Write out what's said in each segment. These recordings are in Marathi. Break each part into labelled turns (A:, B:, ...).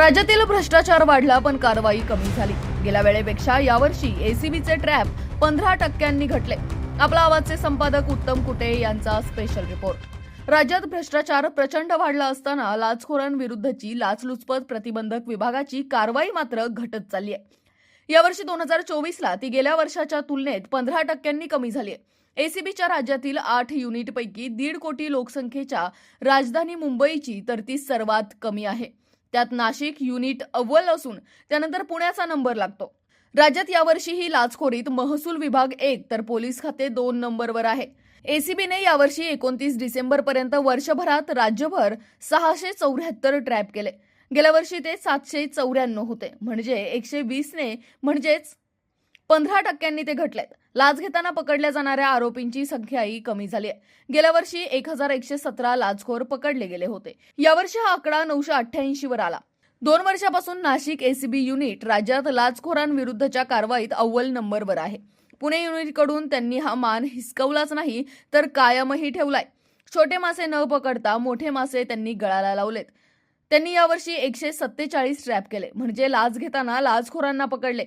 A: राज्यातील भ्रष्टाचार वाढला पण कारवाई कमी झाली. गेल्या वेळेपेक्षा यावर्षी एसीबीचे ट्रॅप पंधरा टक्क्यांनी घटले. आपला आवाजचे संपादक उत्तम कुटे यांचा स्पेशल रिपोर्ट राज्यात भ्रष्टाचार प्रचंड वाढला असताना लाचखोरांविरुद्धची लाचलुचपत प्रतिबंधक विभागाची कारवाई मात्र घटत चालली आहे. यावर्षी दोन हजार चोवीसला ती गेल्या वर्षाच्या तुलनेत पंधरा टक्क्यांनी कमी झाली आहे. एसीबीच्या राज्यातील आठ युनिटपैकी दीड कोटी लोकसंख्येच्या राजधानी मुंबईची तर ती सर्वात कमी आहे. त्यात नाशिक युनिट अव्वल असून त्यानंतर पुण्याचा नंबर लागतो. राज्यात यावर्षीही लाचखोरीत महसूल विभाग एक तर पोलीस खाते दोन नंबरवर आहे. एसीबीने यावर्षी एकोणतीस डिसेंबर पर्यंत वर्षभरात राज्यभर सहाशे चौऱ्याहत्तर ट्रॅप केले. गेल्या वर्षी ते सातशे चौऱ्याण्णव होते. म्हणजे एकशे वीसने म्हणजेच पंधरा टक्क्यांनी ते घटलेत. लाच घेताना पकडल्या जाणाऱ्या आरोपींची संख्याही कमी झाली आहे. गेल्या वर्षी एक हजार एकशे सतरा लाचखोर पकडले गेले होते. यावर्षी हा आकडा नऊशे अठ्ठ्याऐंशी वर आला. दोन वर्षापासून नाशिक एसीबी युनिट राज्यात लाचखोरांविरुद्धच्या कारवाईत अव्वल नंबरवर आहे. पुणे युनिटकडून त्यांनी हा मान हिसकवलाच नाही तर कायमही ठेवलाय. छोटे मासे न पकडता मोठे मासे त्यांनी गळाला लावलेत. त्यांनी यावर्षी एकशे सत्तेचाळीस ट्रॅप केले म्हणजे लाच घेताना लाचखोरांना पकडले.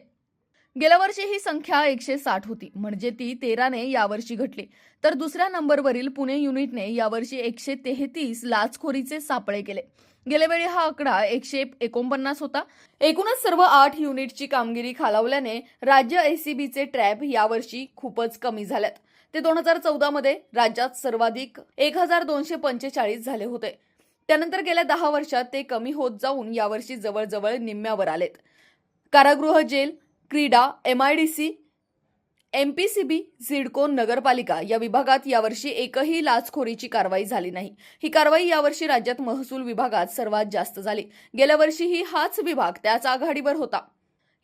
A: गेल्या वर्षी ही संख्या एकशे साठ होती. म्हणजे ती तेराने यावर्षी घटली. तर दुसऱ्या नंबरवरील पुणे युनिटने यावर्षी एकशे तेहतीस लाचखोरीचे सापळे केले. गेल्या वेळी हा आकडा एकशे एकोणपन्नास होता. एकूणच सर्व आठ युनिटची कामगिरी खालावल्याने राज्य एसीबीचे ट्रॅप यावर्षी खूपच कमी झाल्यात. ते दोन हजार चौदामध्ये राज्यात सर्वाधिक एक हजार दोनशे पंचेचाळीस झाले होते. त्यानंतर गेल्या दहा वर्षात ते कमी होत जाऊन यावर्षी जवळजवळ निम्म्यावर आलेत. कारागृह जेल क्रीडा M I D C M P C B झिडको नगरपालिका या विभागात यावर्षी एकही लाचखोरीची कारवाई झाली नाही. ही कारवाई यावर्षी राज्यात महसूल विभागात सर्वात जास्त झाली. गेल्या वर्षीही हाच विभाग त्याच आघाडीवर होता.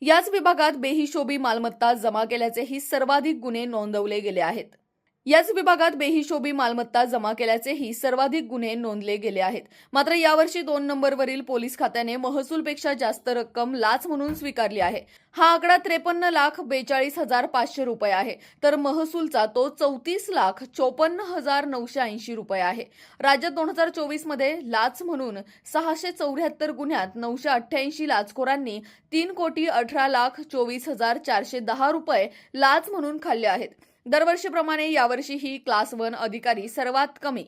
A: याच विभागात बेहिशोबी मालमत्ता जमा केल्याचेही सर्वाधिक गुन्हे नोंदवले गेले आहेत. याच विभागात बेहिशोबी मालमत्ता जमा केल्याचेही सर्वाधिक गुन्हे नोंदले गेले आहेत. मात्र यावर्षी दोन नंबरवरील पोलीस खात्याने महसूलपेक्षा जास्त रक्कम लाच म्हणून स्वीकारली आहे. हा आकडा त्रेपन्न लाख बेचाळीस हजार पाचशे रुपये आहे. तर महसूलचा तो चौतीस लाख चोपन्न हजार नऊशे ऐंशी रुपये आहे. राज्यात दोन हजार चोवीसमध्ये लाच म्हणून सहाशे चौऱ्याहत्तर गुन्ह्यात नऊशे अठ्ठ्याऐंशी लाचखोरांनी तीन कोटी अठरा लाख चोवीस हजार चारशे दहा रुपये लाच म्हणून खाल्ले आहेत. दरवर्षीप्रमाणे यावर्षी ही क्लास वन अधिकारी सर्वात कमी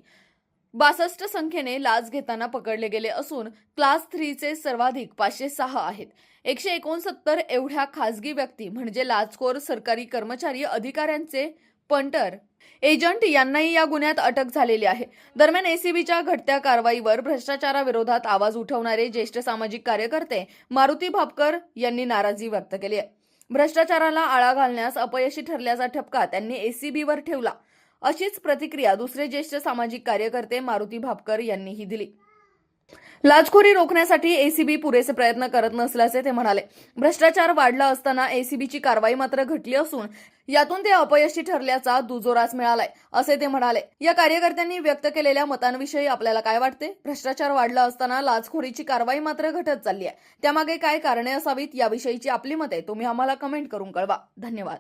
A: बासष्ट संख्येने लाच घेताना पकडले गेले असून क्लास थ्रीचे सर्वाधिक पाचशे सहा आहेत. एकशे एकोणसत्तर एवढ्या खासगी व्यक्ती म्हणजे लाचखोर सरकारी कर्मचारी अधिकाऱ्यांचे पंटर. एजंट यांनाही या गुन्ह्यात अटक झालेली आहे. दरम्यान एसीबीच्या घटत्या कारवाईवर भ्रष्टाचाराविरोधात आवाज उठवणारे ज्येष्ठ सामाजिक कार्यकर्ते मारुती भापकर यांनी नाराजी व्यक्त केली आहे. भ्रष्टाचाराला आळा घालण्यास अपयशी ठरल्याचा ठपका त्यांनी एसीबीवर ठेवला. अशीच प्रतिक्रिया दुसरे ज्येष्ठ सामाजिक कार्यकर्ते मारुती भापकर यांनीही दिली. लाचखोरी रोखण्यासाठी एसीबी पुरेसे प्रयत्न करत नसल्याचे ते म्हणाले. भ्रष्टाचार वाढला असताना एसीबीची कारवाई मात्र घटली असून यातून ते अपयशी ठरल्याचा दुजोरास मिळालाय असे ते म्हणाले. या कार्यकर्त्यांनी व्यक्त केलेल्या मतांविषयी आपल्याला काय वाटते? भ्रष्टाचार वाढला असताना लाचखोरीची कारवाई मात्र घटत चालली आहे. त्यामागे काय कारणे असावीत? याविषयीची आपली मते तुम्ही आम्हाला कमेंट करून कळवा. धन्यवाद.